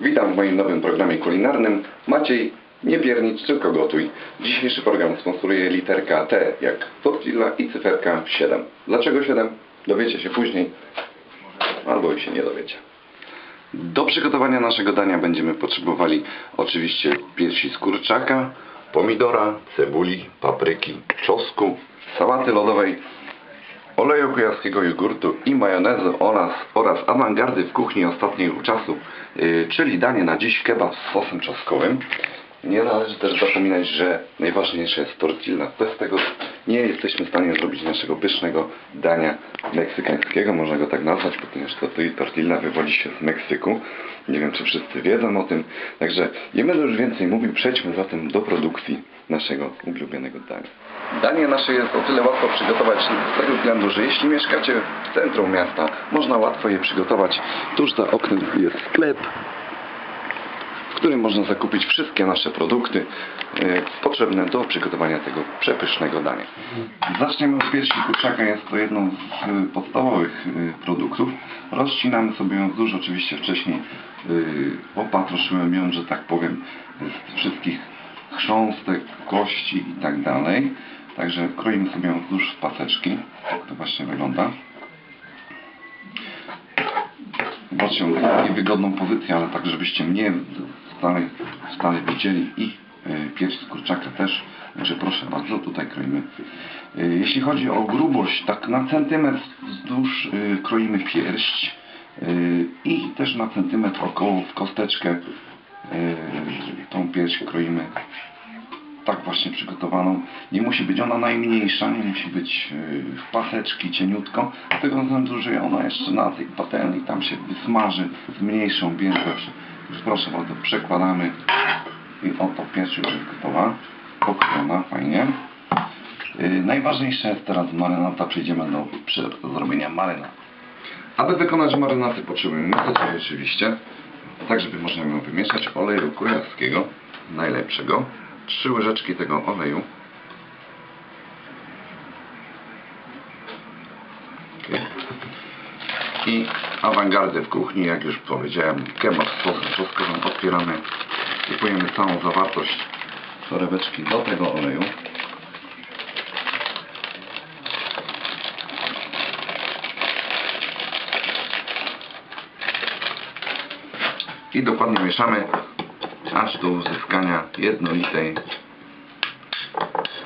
Witam w moim nowym programie kulinarnym. Maciej, nie piernicz, tylko gotuj. Dzisiejszy program sponsoruje literka T jak tortilla i cyferka 7. Dlaczego 7? Dowiecie się później, albo i się nie dowiecie. Do przygotowania naszego dania będziemy potrzebowali oczywiście piersi z kurczaka, pomidora, cebuli, papryki, czosnku, sałaty lodowej, oleju kujawskiego jogurtu i majonezu oraz, oraz awangardy w kuchni ostatniego czasu, yy, czyli danie na dziś kebab z sosem czosnkowym. Nie należy też zapominać, że najważniejsze jest tortilla. Bez tego nie jesteśmy w stanie zrobić naszego pysznego dania meksykańskiego, można go tak nazwać, ponieważ to to- tortilla wywodzi się z Meksyku. Nie wiem, czy wszyscy wiedzą o tym. Także nie będę już więcej mówił, przejdźmy zatem do produkcji naszego ulubionego dania. Danie nasze jest o tyle łatwo przygotować z tego względu, że jeśli mieszkacie w centrum miasta, można łatwo je przygotować. Tuż za oknem jest sklep, którym można zakupić wszystkie nasze produkty e, potrzebne do przygotowania tego przepysznego dania. Zaczniemy od piersi kurczaka, jest to jedną z e, podstawowych e, produktów. Rozcinamy sobie ją wzdłuż, oczywiście wcześniej opatroszyłem ją, że tak powiem, z wszystkich chrząstek, kości i tak dalej. Także kroimy sobie ją wzdłuż paseczki. Tak to właśnie wygląda. Zobaczcie, on ma niewygodną pozycję, ale tak, żebyście mnie stale, stale widzieli i y, pierś z kurczaka też. Także proszę bardzo, tutaj kroimy. Y, Jeśli chodzi o grubość, tak na centymetr wzdłuż y, kroimy pierś y, i też na centymetr około w kosteczkę tą pierś kroimy tak właśnie przygotowaną. Nie musi być ona najmniejsza, nie musi być w paseczki cieniutko, z tego względu, że ona jeszcze na tej patelni tam się wysmaży z mniejszą większość. Proszę bardzo, przekładamy i oto pierś już jest gotowa, pokrojona, fajnie. Yy, najważniejsze jest teraz marynata, przejdziemy do zrobienia marynatu. Aby wykonać marynatę potrzebujemy maseczkę oczywiście, tak żeby można ją wymieszać oleju kujawskiego, najlepszego, trzy łyżeczki tego oleju. I awangardę w kuchni, jak już powiedziałem, kebab z sosem czosnkowym otwieramy, sypujemy całą zawartość torebeczki do tego oleju. I dokładnie mieszamy aż do uzyskania jednolitej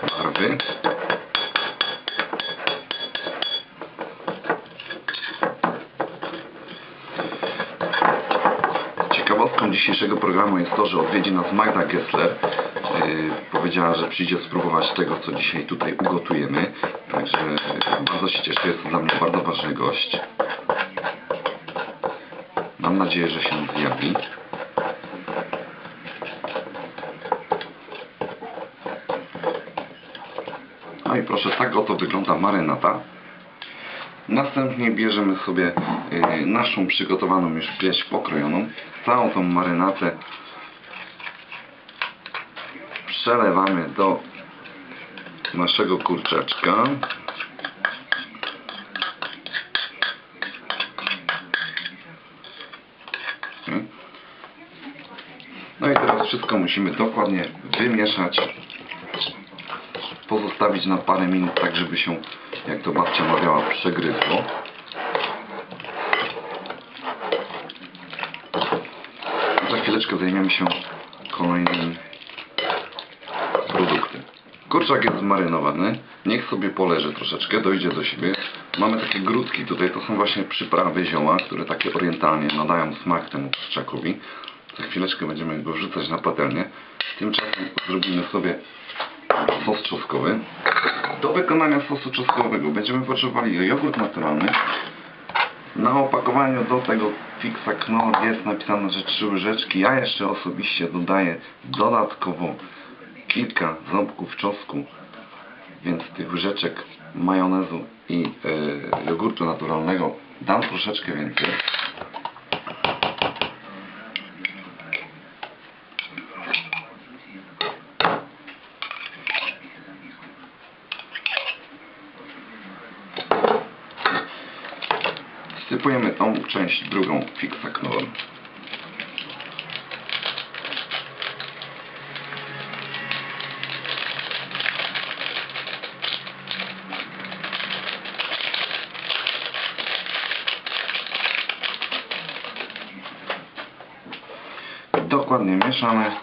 barwy. Dzisiejszego programu jest to, że odwiedzi nas Magda Gessler. Yy, powiedziała, że przyjdzie spróbować tego, co dzisiaj tutaj ugotujemy. Także bardzo się cieszę, jest to dla mnie bardzo ważny gość. Mam nadzieję, że się zjawi. No i proszę, tak oto wygląda marynata. Następnie bierzemy sobie naszą przygotowaną już pierś pokrojoną. Całą tą marynatę przelewamy do naszego kurczaczka. No i teraz wszystko musimy dokładnie wymieszać pozostawić na parę minut, tak żeby się, jak to babcia mawiała, przegryzło. Za chwileczkę zajmiemy się kolejnym produktem. Kurczak jest zmarynowany, niech sobie poleży troszeczkę, dojdzie do siebie. Mamy takie grudki tutaj, to są właśnie przyprawy zioła, które takie orientalnie nadają smak temu kurczakowi. Za chwileczkę będziemy go wrzucać na patelnię. Tymczasem zrobimy sobie sos czosnkowy. Do wykonania sosu czosnkowego będziemy potrzebowali jogurt naturalny. Na opakowaniu do tego fixa Knorr jest napisane, że 3 łyżeczki. Ja jeszcze osobiście dodaję dodatkowo kilka ząbków czosnku, więc tych łyżeczek majonezu i e, jogurtu naturalnego dam troszeczkę więcej. kupujemy tą część drugą fiksaknową. Dokładnie mieszamy.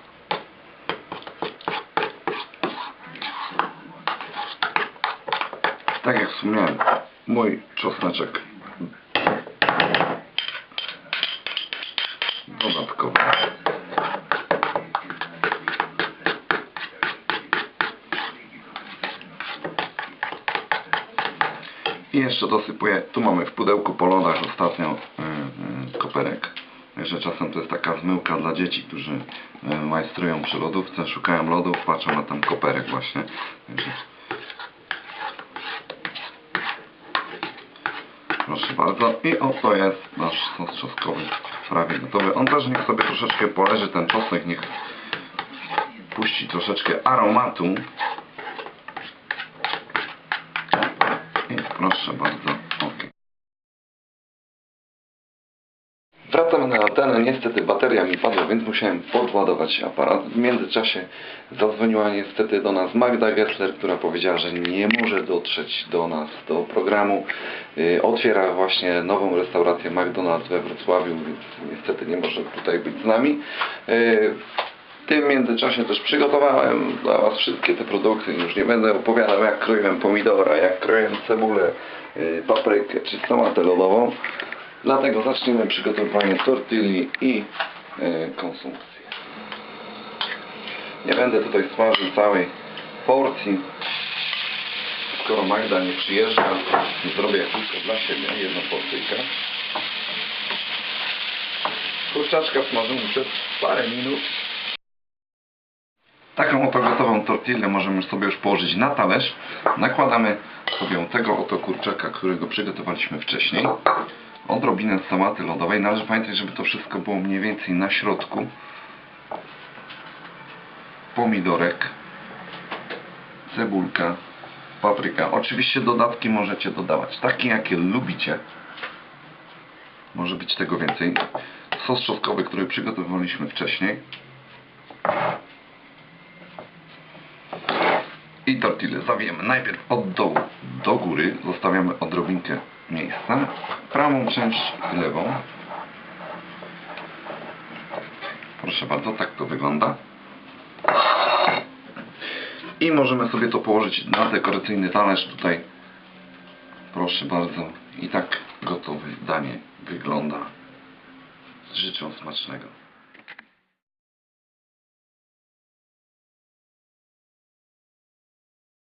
Tak jak wspomniałem, mój czosneczek dodatkowy. I jeszcze dosypuję, tu mamy w pudełku po lodach ostatnio y, y, koperek. Że czasem to jest taka zmyłka dla dzieci, którzy y, majstrują przy lodówce, szukają lodów, patrzą na tam koperek właśnie. Także Proszę bardzo. I oto jest nasz sos czosnkowy prawie gotowy. On też niech sobie troszeczkę poleży, ten czosnek niech puści troszeczkę aromatu. I proszę bardzo. Niestety bateria mi padła, więc musiałem podładować aparat. W międzyczasie zadzwoniła niestety do nas Magda Gessler, która powiedziała, że nie może dotrzeć do nas do programu. Yy, Otwiera właśnie nową restaurację McDonald's we Wrocławiu, więc niestety nie może tutaj być z nami. Yy, W tym międzyczasie też przygotowałem dla Was wszystkie te produkty. Już nie będę opowiadał jak kroiłem pomidora, jak kroiłem cebulę, yy, paprykę czy salatę lodową. Dlatego zaczniemy przygotowywanie tortilli i yy, konsumpcję. Nie będę tutaj smażył całej porcji. Skoro Magda nie przyjeżdża, zrobię tylko dla siebie jedną porcyjkę. Kurczaczka smażymy przez parę minut. Taką oto gotową tortillę możemy sobie już położyć na talerz. Nakładamy sobie tego oto kurczaka, którego przygotowaliśmy wcześniej. Odrobinę sałaty lodowej. Należy pamiętać, żeby to wszystko było mniej więcej na środku. Pomidorek. Cebulka. Papryka. Oczywiście dodatki możecie dodawać takie, jakie lubicie. Może być tego więcej. Sos czosnkowy, który przygotowaliśmy wcześniej. I tortillę zawijemy najpierw od dołu do góry. Zostawiamy odrobinkę miejsca. Prawą część lewą. Proszę bardzo, tak to wygląda. I możemy sobie to położyć na dekoracyjny talerz tutaj. Proszę bardzo. I tak gotowe danie wygląda. Życzę smacznego.